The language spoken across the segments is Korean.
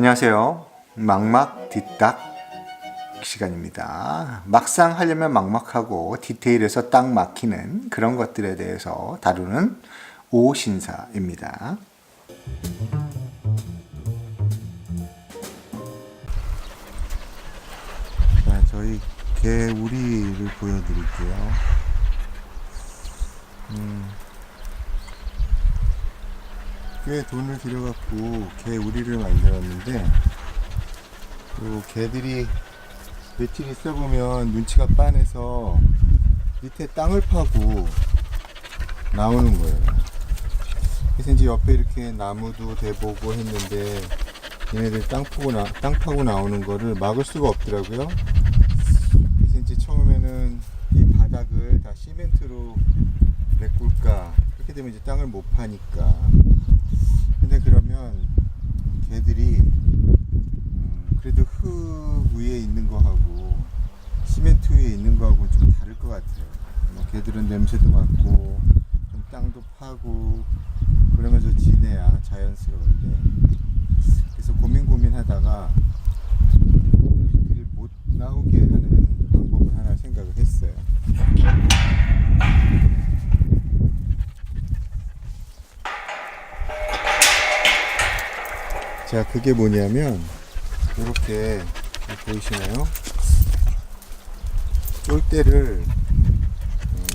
안녕하세요. 막막 뒷딱 시간입니다. 막상 하려면 막막하고 디테일에서 딱 막히는 그런 것들에 대해서 다루는 오신사입니다. 자, 저희 개우리를 보여드릴게요. 음, 꽤 돈을 들여갖고 개 우리를 만들었는데 또 개들이 며칠 있어 보면 눈치가 빤해서 밑에 땅을 파고 나오는 거예요. 그래서 이제 옆에 이렇게 나무도 대보고 했는데 얘네들 땅 파고 나, 땅 파고 나오는 거를 막을 수가 없더라고요. 그래서 이제 처음에는 이 바닥을 다 시멘트로 메꿀까 그렇게 되면 이제 땅을 못 파니까 근데 그러면 개들이 음, 그래도 흙 위에 있는 거하고 시멘트 위에 있는 거하고 좀 다를 것 같아요. 뭐 개들은 냄새도 맡고 좀 땅도 파고 그러면서 지내야 자연스러운데 그래서 고민 고민하다가 개들이 못 나오게 하는 방법을 하나 생각을 했어요. 자, 그게 뭐냐면, 이렇게 보이시나요? 쫄대를 음,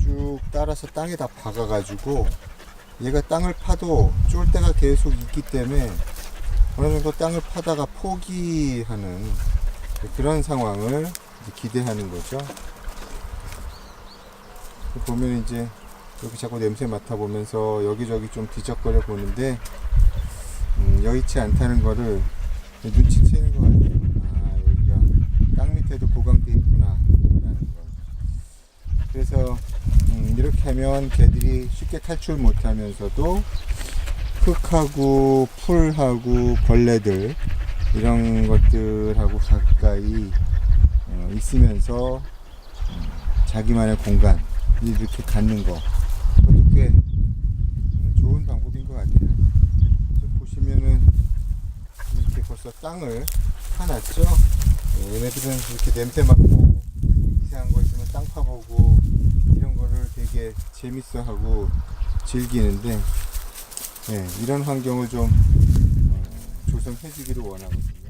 쭉 따라서 땅에다 박아가지고 얘가 땅을 파도 쫄대가 계속 있기 때문에 어느 정도 땅을 파다가 포기하는 그런 상황을 기대하는 거죠. 보면 이제 이렇게 자꾸 냄새 맡아보면서 여기저기 좀 뒤적거려 보는데 음, 여의치 않다는 거를 눈치채는 것 같아요. 아 여기가 땅 밑에도 보강돼 있구나 라는 거. 그래서 음, 이렇게 하면 개들이 쉽게 탈출 못하면서도 흙하고 풀하고 벌레들 이런 것들하고 가까이 어, 있으면서 음, 자기만의 공간 이렇게 갖는 거 그것도 꽤 음, 좋은 방법인 것 같아요. 그래서 보시면은 이렇게 벌써 땅을 파놨죠. 예, 얘네들은 이렇게 냄새 맡고 이상한 거 있으면 땅 파보고 이런 거를 되게 재밌어하고 즐기는데 예, 이런 환경을 좀 어, 조성해주기를 원하거든요.